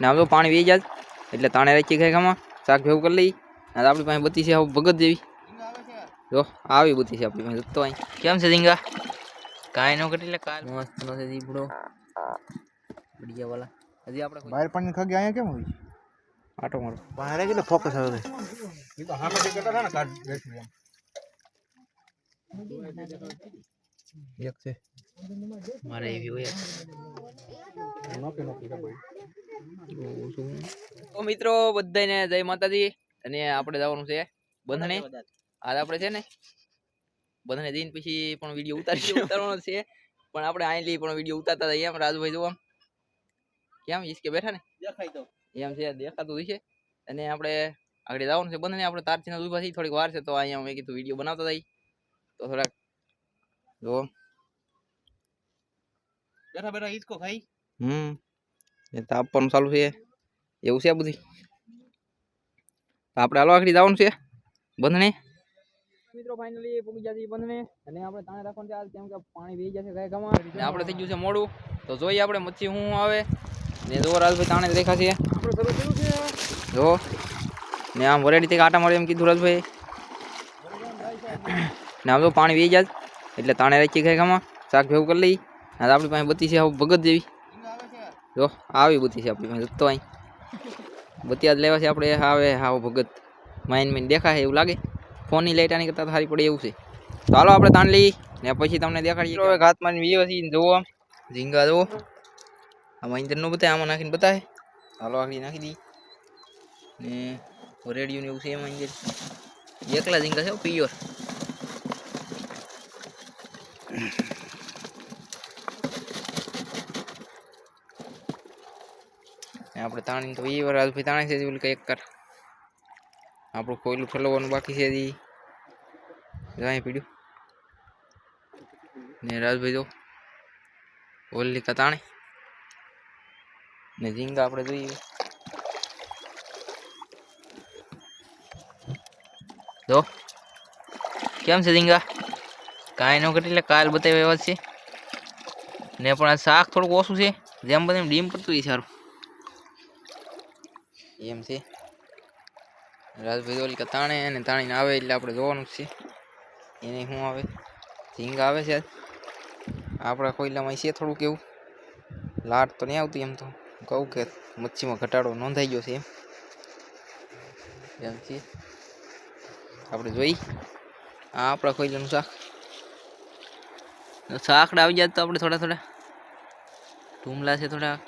ને આમ તો પાણી વી જાય એટલે તાણે રાખી ખાઈ ખામાં. શાક ભેગું કરી લઈ. અને આપણી પાસે બધી છે આવું ભગત જેવી. જો આવી બધી છે આપણી પાસે. તો અહીં. કેમ છે ઝીંગા? કાંઈ ન કરી લે કાલ. મસ્ત નો છે દીપડો બઢિયા વાલા. હજી આપણે બહાર પાણી ખગે અહીંયા કેમ હોય? આટો મારો. બહાર કેટલો ફોકસ આવે એક છે. મારે એવી હોય તો મિત્રો બધાને જય માતાજી. અને આપણે જવાનું છે બંધણે આજ આપણે છે ને બંધણે જઈને પછી પણ વીડિયો ઉતારી ઉતારવાનો છે. પણ આપણે આઈલી પણ વીડિયો ઉતારતા હતા એમ રાજુભાઈ જોવા કેમ ઈસકે બેઠા ને? દેખાય તો. એમ છે દેખાતું છે અને આપણે આગળ જવાનું છે બંધને. આપણે તારથી ઊભા થઈ થોડીક વાર છે તો અહીંયા મેં કીધું વીડિયો બનાવતા હતા તો થોડાક જો. બેઠા બેઠા ઈસકો ખાઈ. હમ. એ તાપવાનું ચાલુ છે. એવું છે આ બધી? તો આપણે હાલો આખડી જવાનું છે. બંધણે મિત્રો ફાઇનલી પૂગી જતી બંધણે અને આપણે તાણે રાખવાનું છે આજ કેમ કે પાણી વહી જશે કઈ ગમાં ને આપણે થઈ ગયું છે મોડું. તો જોઈએ આપણે મચ્છી શું આવે. ને જો રાજભાઈ તાણે દેખાશે જો. ને આમ વરેડી થી આટા મળે એમ કીધું રાજભાઈ ને આમ તો પાણી વહી જાય. એટલે તાણે રાખી ખાઈ ખામાં શાક ભેગું કરી લઈ. અને આપણી પાસે બત્તી છે આવું ભગત જેવી. જો, આવી બધી છે આપણી પાસે. તો અહીં. બધી આજ લેવા છે આપણે. આવે, હાવ ભગત. માઇન માઇન દેખાય એવું લાગે. ફોનની લાઈટ આની કરતાં સારી પડે એવું છે. તો હાલો આપણે તાણ લઈ. ને પછી તમને દેખાડીએ હવે ઘાત મારીને વીવો છે જુઓ ઝીંગા જુઓ. આમાં ઇન્જનનું બતાવે આમાં નાખીને બતાવે હાલો આખડી નાખી દી. ને રેડિયો ને એવું છે એમાં ઇન્જન એકલા ઝીંગા છે પિયોર ને આપણે તાણી તો એ વાર રાજભાઈ તાણી છે, ઓલી કંઈક કર. આપણું કોયલું ઠલવવાનું બાકી છે હજી. જાય પીડ્યું. ને રાજભાઈ જો ઓલી કતાણી ને ઝીંગા આપણે જોઈએ. જો, કેમ છે ઝીંગા? કાંઈ ન કરી એટલે કાલ બતાવ્યા એવા છે ને પણ આ શાક થોડુંક ઓછું છે, જેમ એમ ડીમ પડતું હોય સારું એમ છે. રાજભાઈ ઓલી તાણે અને તાણીને આવે એટલે આપણે જોવાનું છે. એને શું આવે? ઝીંગા આવે છે આપણા કોયલામાં છે થોડુંક એવું. લાટ તો નહીં આવતી એમ તો. કહું કે મચ્છીમાં ઘટાડો નોંધાઈ ગયો છે એમ. એમ છે. આપણે જોઈ. આ આપણા કોયલાનું શાક. શાકડા આવી જાય તો આપણે થોડા થોડા. ટુમલા છે થોડા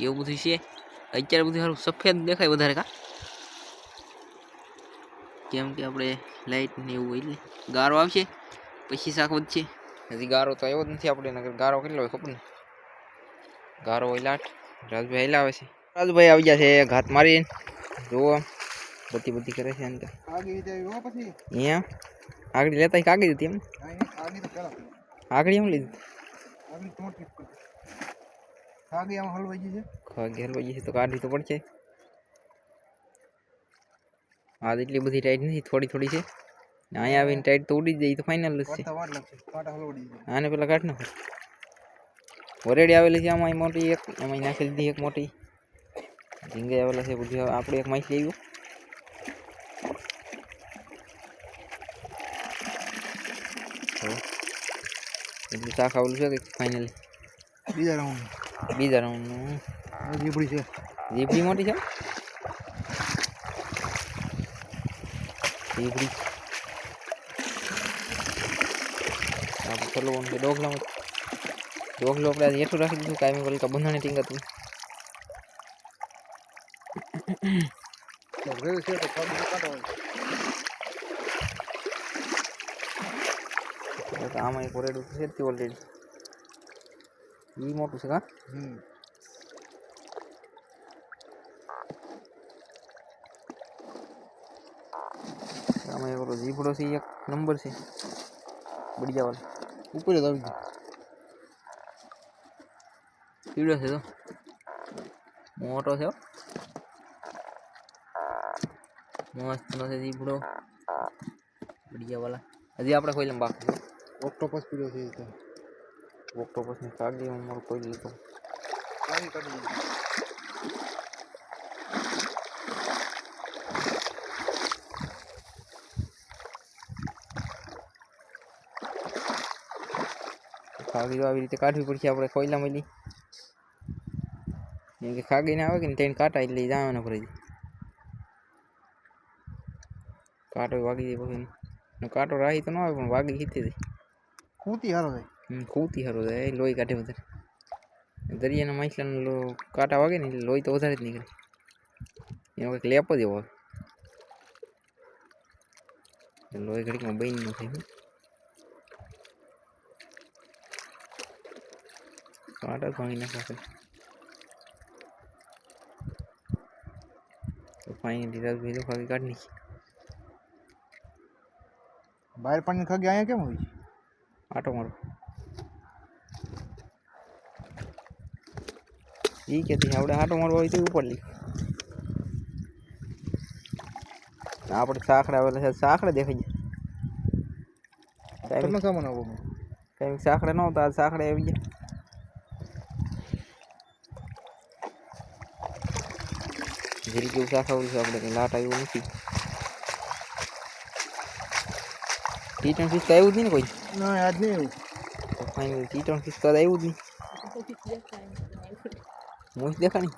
એવું બધું છે. અત્યારે બધું સારું સફેદ દેખાય વધારે કા? કેમ કે આપણે લાઈટ ને એવું હોય એટલે. ગારો આવશે પછી શાક વધશે. હજી ગારો તો આવ્યો જ નથી આપણે નગર ગારો કેટલો હોય ખબર ને? ગારો હોય લાટ. રાજભાઈ હેલા આવે છે. રાજભાઈ આવી ગયા છે ઘાત મારી જુઓ બધી બધી કરે છે અંદર. અહીંયા? આગળ લેતા કાગી હતી એમ? આગળ એમ લીધી. આમાં હલવાઈ ગઈ છે. ખાગી હલવાઈ જશે તો કાઢવી તો પડશે. આ એટલી બધી ટાઈટ નથી થોડી થોડી છે. અહીંયા આવીને ટાઈટ તો ઉડી જાય તો ફાઇનલ જ છે. આને પેલા કાઢ નાખો. વરેડી આવેલી છે આમાં મોટી એક એમાં નાખી દીધી એક મોટી. ઝીંગે આવેલા છે બધું આપણે એક માહિતી આવ્યું એટલું શાક આવેલું છે કે ફાઇનલી બીજા રાઉન્ડ બીજા રાઉન્ડનું જીબડી છે. જીબડી મોટી છે? જીબડી આપણે ચલવાનું છે ડોગલામાં ડોગલો આપણે આજે હેઠું રાખી દીધું કાયમી વલકા બંધાણી ટીંગાતું રેવ છે તો પગ કાંટો તો આમાં એક ઓરેડું છે ઓલરેડી ઈ મોટું છે કા હમ આમાં એક ઓલો જીભડો છે એક નંબર છે બળી જવાનો ઉપર જ આવી ગયું પીળો છે તો મોટો છે. મસ્ત નો છે જીભડો બળી વાળા હજી આપણે કોઈ લંબા ઓક્ટોપસ પીડ્યો છે તો ઓક્ટોપસની કાઢી હું મારું કોઈ લીધો ખાગી આવી રીતે કાઢવી પડશે આપણે કોયલા મળી. કેમ કે ખાગીને આવે કે ને તેને કાંટા એટલે ને ફરી. કાંટો વાગી જાય પછી કાંટો રાહી તો ન આવે પણ વાગી સીધી જાય કૂતી હારો જાય. સારું થાય એ લોહી કાઢે વધારે. દરિયાના માછલાનો લો કાંટા વાગે ને એટલે લોહી તો વધારે જ નીકળે. એનો કંઈક લેપ જ એવો લોહી ઘડીકમાં બની ન હો. કાંટા ભાંગી નાખવા તો ફાઇનલી રાજભાઈ તો ખાવી કાઢી નાખી. બહાર પાણી ખગે અહીંયા કેમ હોય આટો મારો. ઈ કેતી આપણે આટો મારવો હોય તો ઉપર લઈ આપણે સાંકડા આવેલા છે સાંકડા દેખાઈ જાય તમને સામાન આવો કઈ સાંકડા ન હોતા સાંકડા આવી ગયા. ધીરે જેવું શાખાવડું છે આપણે કંઈ લાટ આવ્યું નથી. ટી ટ્વેન્ટી ફિશ તો આવ્યું જ નહીં ને કોઈ? ના આજ નહીં એવું તો ફાઇનલ ટી ટ્વેન્ટી ફિશ તો આવ્યું જ નહીં. મોસ દેખાણી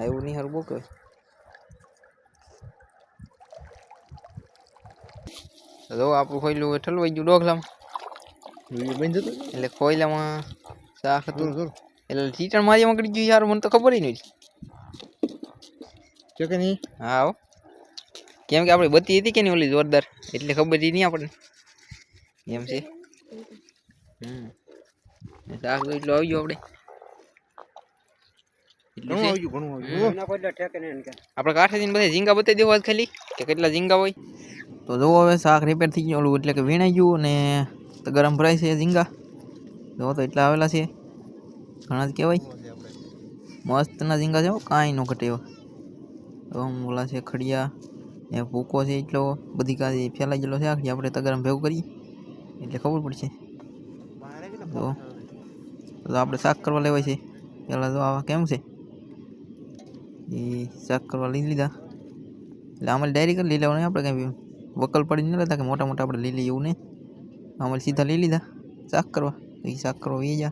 એવું નહીં સારું બહુ કહેવાય જો આપણું ખોયલું ઠલવાઈ ગયું ડોગલામાં એ બંધ જતો એટલે ખોયલામાં શાક હતું એટલે ટીટણ મારી મકડી ગયું યાર મને તો ખબર જ નહીં જો કે નહીં હા હો કેમ કે આપણે બત્તી હતી કે નહીં ઓલી જોરદાર એટલે ખબર જ નહીં આપણને એમ છે હમ શાક એટલું આવી ગયું આપણે આપણે કાંઠે બધા ઝીંગા બતાવી દેવા આજ ખાલી કે કેટલા ઝીંગા હોય. તો જો હવે શાક રિપેર થઈ ગયું ઓલું એટલે કે વીણાઈ ગયું અને તો ગરમ ભરાય છે ઝીંગા. જો તો એટલા આવેલા છે. ઘણા જ કહેવાય. મસ્તના ઝીંગા છે હો, કાંઈ ન ઘટે એવા. ઓલા છે ખડિયા એ ભૂકો છે એટલો બધી કાંઈ ફેલાઈ ગયેલો છે આખી આપણે તગરમ ભેગું કરીએ. એટલે ખબર પડશે. તો તો આપણે શાક કરવા લેવાય છે. પહેલાં તો આવા કેમ છે? એ શાક કરવા લઈ લીધા. એટલે આમાં ડાયરી કરી લઈ લેવાનું આપણે કંઈ વકલ પડી ન લેતા કે મોટા મોટા આપણે લઈ લઈએ એવું નહીં. આમાં સીધા લઈ લીધા. શાક કરવા. એ શાક કરવા એ જા.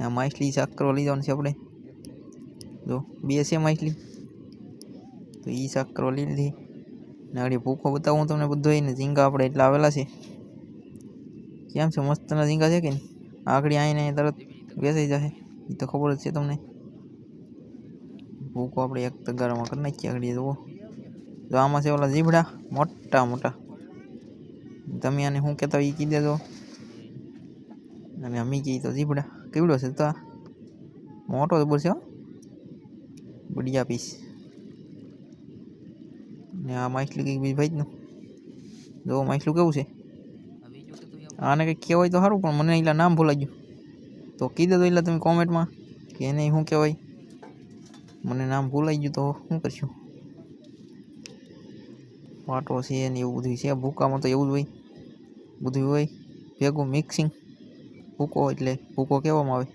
આ માછલી શાક કરવા લઈ જવાનું છે આપણે. જો, બે છે માછલી. તો એ શાક કરવા લઈ લીધી. ને આગળ ભૂખો બતાવું તમને બધો એને. ઝીંગા આપણે એટલા આવેલા છે. કેમ છે? મસ્તના ઝીંગા છે કે આગળ આવીને તરત બેસાઈ જશે એ તો ખબર જ છે તમને ભૂકો આપણે એક તગારામાં કરી નાખીએ આગળ જુઓ જો આમાં છે ઓલા જીભડા મોટા મોટા તમે આને શું કહેતા હોય એ કહી દેજો અને અમે કહીએ તો જીભડા કેવડો છે તો? મોટો હો બઢિયા પીસ ને આ માછલું કંઈક બીજ ભાઈ જો માછલું કેવું છે આને કંઈક કહેવાય તો સારું પણ મને એટલા નામ ભૂલાઈ ગયું તો કહી તો એટલે તમે કોમેન્ટમાં કે એને શું કહેવાય? મને નામ ભૂલાઈ ગયું તો શું કરશું? વાટો છે ને એવું બધું છે. ભૂકામાં તો એવું જ હોય. બધું હોય. ભેગું મિક્સિંગ ભૂકો એટલે ભૂકો કહેવામાં આવે.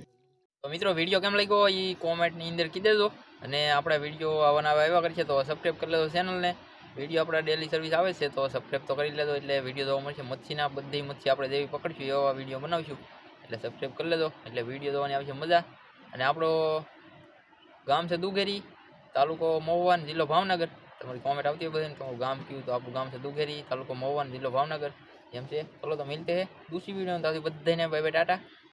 તો મિત્રો વીડિયો કેમ લાગ્યો? એ કોમેન્ટની અંદર કહી દેજો અને આપણા વીડિયો આવા આવે આવ્યા કરશે તો સબસ્ક્રાઈબ કરી લેજો ચેનલને વીડિયો આપણા ડેલી સર્વિસ આવે છે તો સબસ્ક્રાઈબ તો કરી લેજો. એટલે વીડિયો જોવા મળશે. મચ્છીના બધી મચ્છી આપણે જેવી પકડશું એવા વીડિયો બનાવીશું. એટલે સબસ્ક્રાઈબ કરી લેજો. એટલે વીડિયો જોવાની આવશે મજા. અને આપણો ગામ છે દુઘેરી, તાલુકો મહુવાન, જિલ્લો ભાવનગર. તમારી કોમેન્ટ આવતી હોય બધાને તમારું ગામ કયું તો આપણું ગામ છે દુઘેરી, તાલુકો મહુવાન, જિલ્લો ભાવનગર. એમ છે. ચલો તો મિલતે હે દૂસરી વીડિયો તાથી બધાને બાય બાય ટાટા.